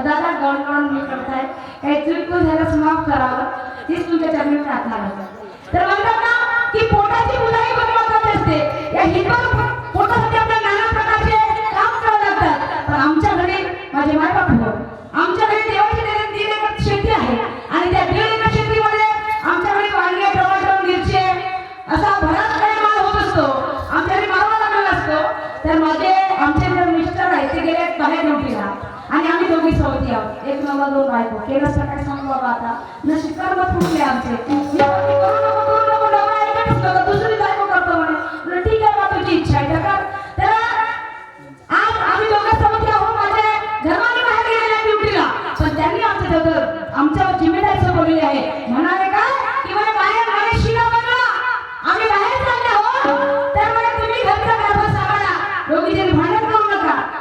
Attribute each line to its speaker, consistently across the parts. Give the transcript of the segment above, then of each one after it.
Speaker 1: तर दादा गण गण मी करताय. काही चूक झाल्यास माफ करावं. हीच तुमच्या चरणी प्रार्थना करतो. तर म्हणतात ना की पोटाची मुलाही पण महत्वाची असते. या हिंदू पोटासाठी आपल्या नाना प्रकारचे काम करावे लागतात पण आमच्याकडे माझे माय बाप आमच्याकडे देवाची देण्यात दीड एकर शेती आहे. आणि त्या दीड एकर शेतीमध्ये आमच्याकडे वांगे टमाटर मिरचे असा बराच काही माल होत असतो. आमच्याकडे मारवा लागलेला असतो. तर माझे आमचे जे मिस्टर आहे ते गेले बाहेर नोकरीला आणि आम्ही दोघी सोबती आहोत एक नवा दोन बायको केलं सकाळी सांगू बाबा आता नशीब कर्म फुटले आमचे दुसरी बायको करतो म्हणे ठीक आहे बा तुझी इच्छा आहे तर कर. आज आम्ही दोघं सोबती आहोत माझ्या घरवाले बाहेर ड्युटीला पण त्यांनी आमच्या आमच्यावर जिम्मेदारी सोपवलेली आहे म्हणा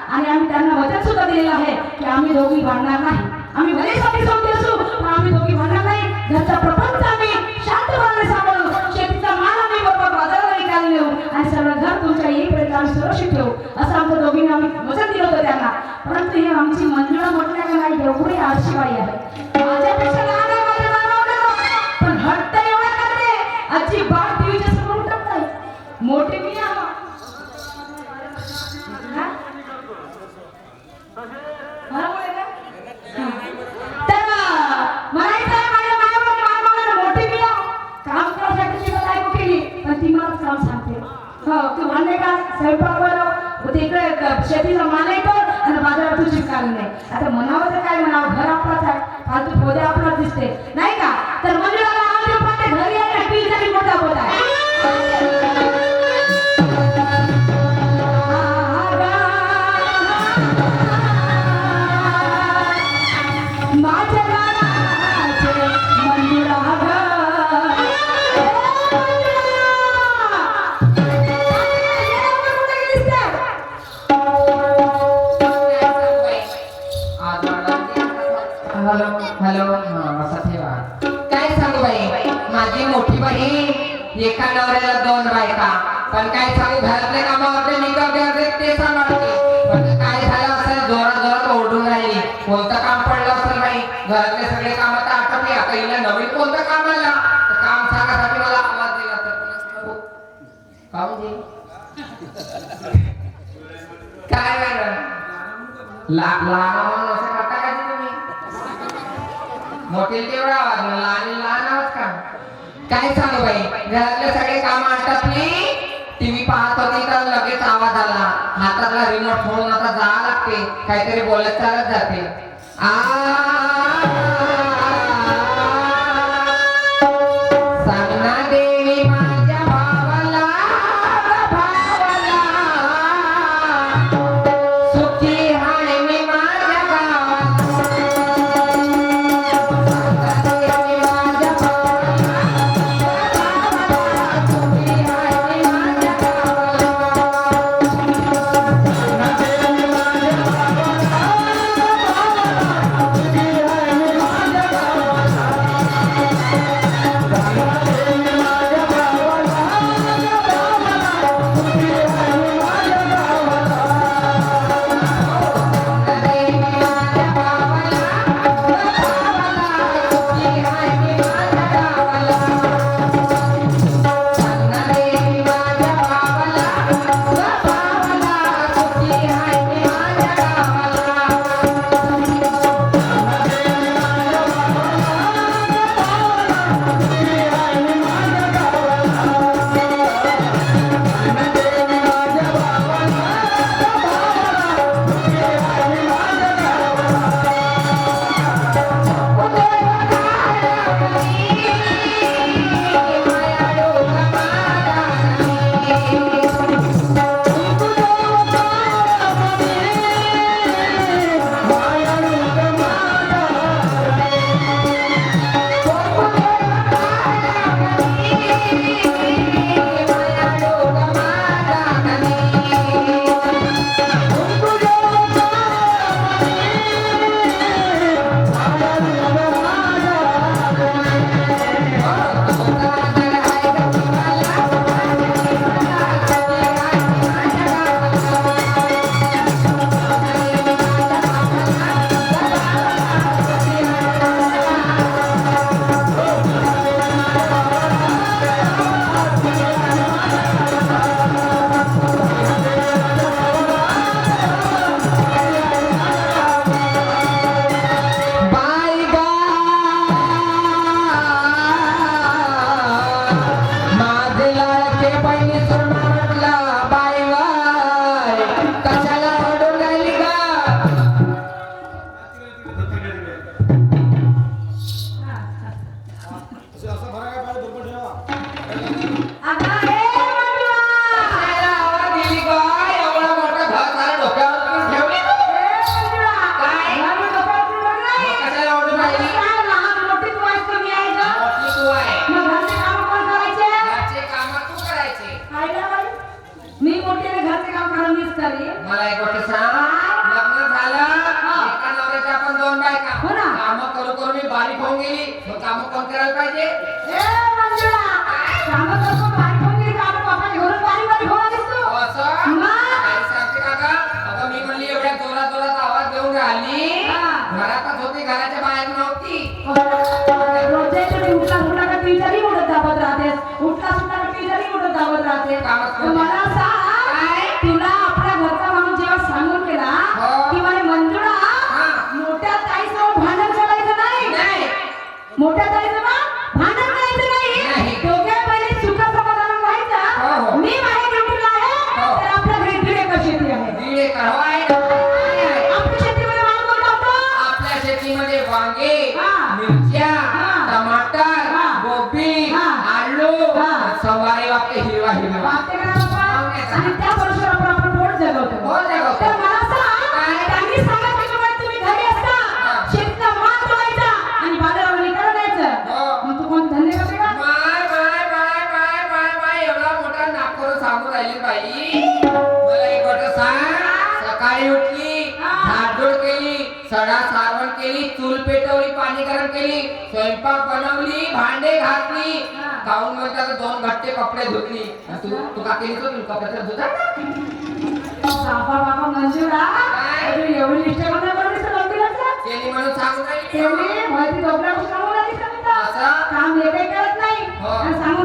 Speaker 1: आणि आम्ही त्यांना वचन सुद्धा दिलेलं आहे की आम्ही दोघी भांडणार नाही. आम्ही बरेच आम्ही सोबती असू पण आम्ही दोघी भांडणार नाही. घरचा प्रपंच आम्ही शांतपणे सांभाळू शेतीचा माल आम्ही बरोबर बाजाराला विकायला नेऊ आणि सगळं घर तुमच्या येईपर्यंत आम्ही सुरक्षित ठेवू. असं आमच्या दोघींना आम्ही वचन दिलं होतं त्यांना. परंतु हे आमची मंजुळा म्हटल्या का नाही एवढी आळशीबाई आहे. माझ्यापेक्षा
Speaker 2: हॅलो हॅलो असा ठेवा काय सांगू बाई? माझी मोठी बहीण एका नवऱ्याला दोन बायका. पण काय सांगू घरातले कामावरते मी करते अर्धे ते सांभाळते. लहान म्हणून असं करता का जी तुम्ही? मोठे तेवढा आवाज ना लहान लहान आवाज का? काय सांगू बाई? घरातले सगळे काम आटपली टीव्ही पाहत होती तर लगेच आवाज आला. हातातला रिमोट फोन आता जावं लागते. काहीतरी बोलत चालत जाते. आ ನಮ್ಮ हिरवा हिरवा
Speaker 1: आणि त्या
Speaker 2: परशुराम केली स्वयंपाक बनवली भांडे घातली गाऊन मध्ये दोन घट्टे कपडे धुतली. तू तू का केली तू? कपडे धुता
Speaker 1: काम नाही.
Speaker 2: हो. सांगू?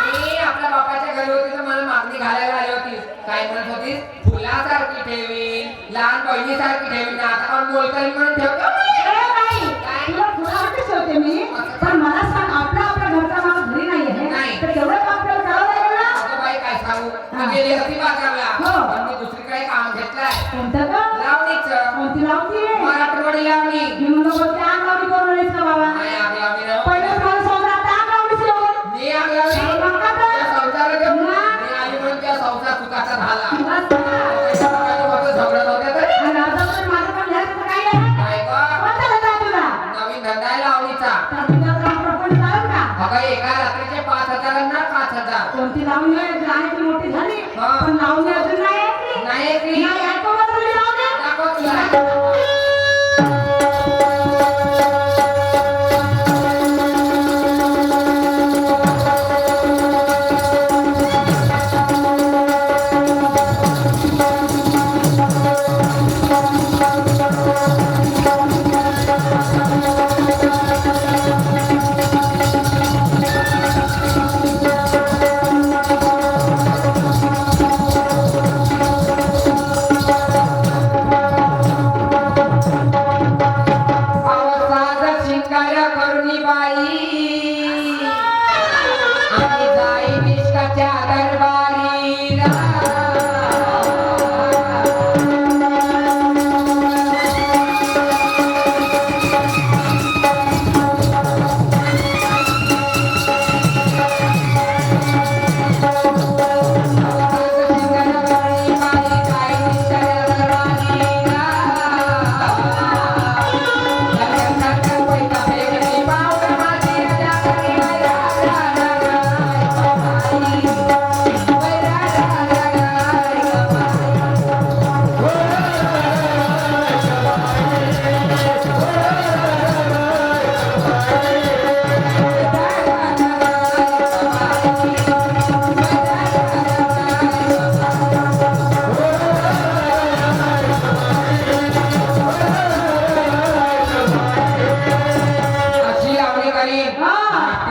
Speaker 2: हो, आपल्या घरी होती तर मला मागणी घालायला आली होती. काय म्हणत होतीस? फुलासारखी ठेवी लहान बहिणीसारखी ठेवी ना आता आपण करी म्हणून ठेवतो.
Speaker 1: तुला मला सांग आपला तेवढं हो. काम आपल्याला करावं
Speaker 2: काय काम घेतलाय.
Speaker 1: कोणतं लावणी?
Speaker 2: मराठवाडी लावणी.
Speaker 1: मी म्हणून बोलते
Speaker 2: लावणी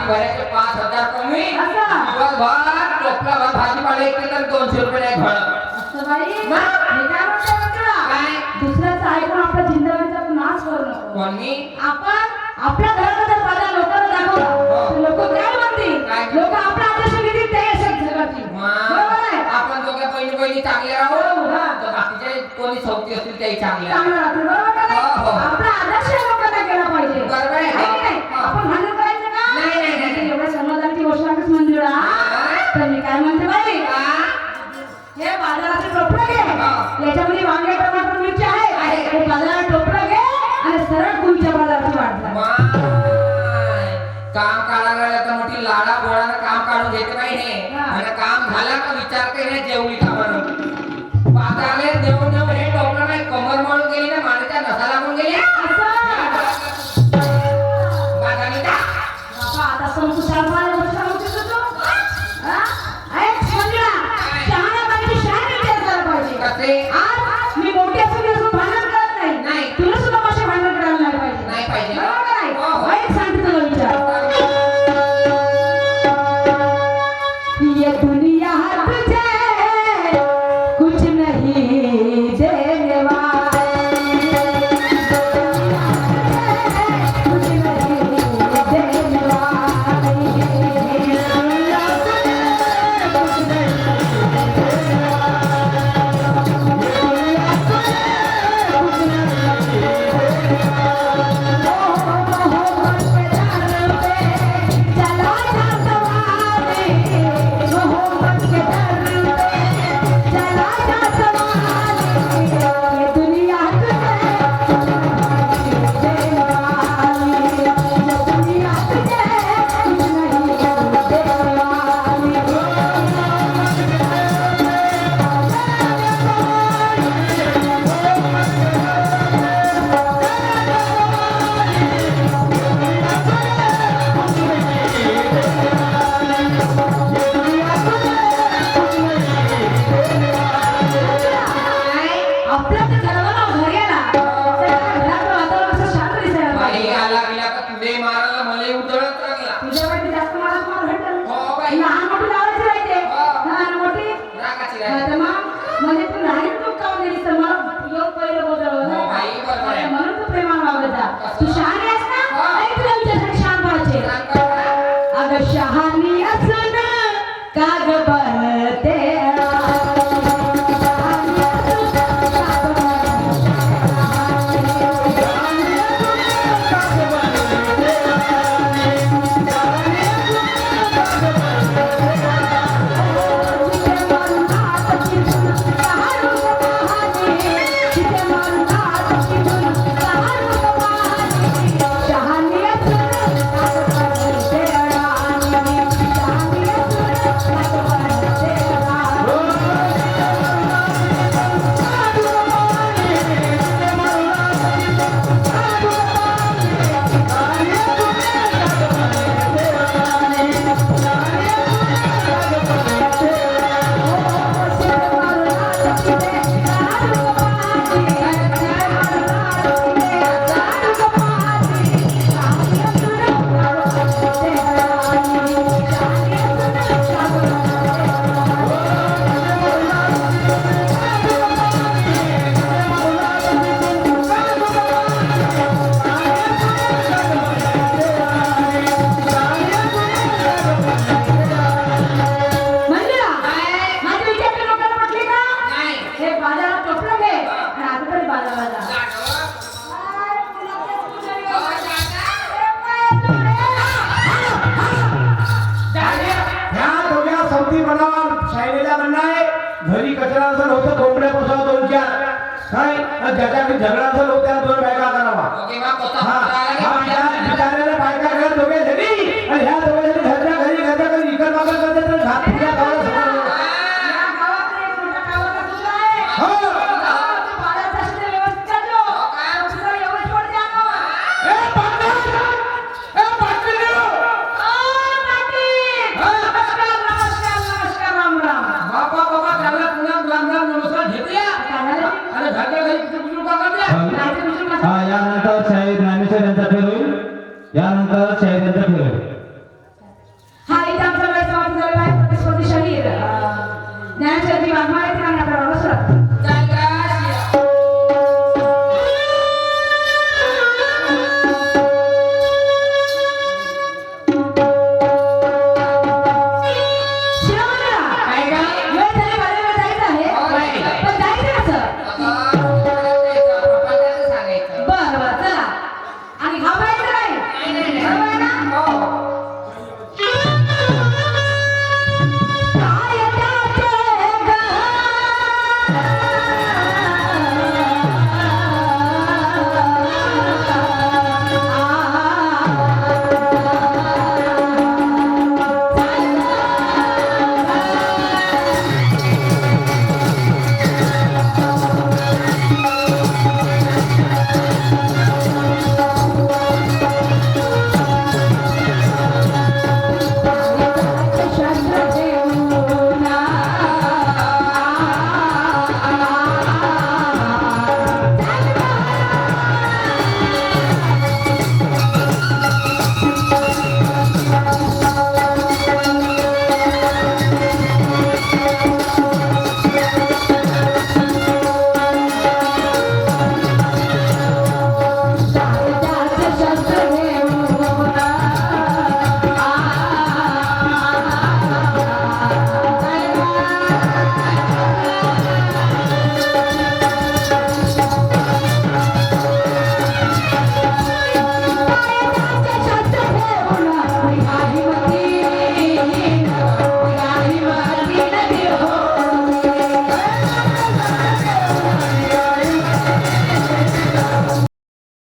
Speaker 2: घड्याचे पाच हजार कमी. दिवसभर टोपला भर भाजीपाला एक तर दोनशे रुपये एक भर
Speaker 1: काय दुसऱ्याचं ऐकून आपल्या जिंदगाचा नाश करू
Speaker 2: कोणी?
Speaker 1: आपण आपल्या घराचा साधा लोकांना दाखवला
Speaker 2: हो.
Speaker 1: लोक काय म्हणतील? लोक आपला आपल्या घेतील ते यशक जगातील.
Speaker 2: आपण दोघे पहिली पहिली चांगले राहू?
Speaker 1: हो,
Speaker 2: कोणी सोबती असतील तेही चांगले हो,
Speaker 1: आपला आदर्श लोकांना केला पाहिजे.
Speaker 2: बरोबर आहे.
Speaker 1: लेकराईने
Speaker 2: मला काम झाला तर विचारते ना
Speaker 1: जेवली का?
Speaker 3: घरी
Speaker 4: कचरा असं होतं कोंबड्या बसवा दोन चार. काय? ज्याच्या झगडा असं असेल होत्या दोन बायका करावा हा. बिचाऱ्याला बायका घ्या दोघे
Speaker 3: झाली.
Speaker 4: आणि
Speaker 2: ह्या 杨哥，谢大哥。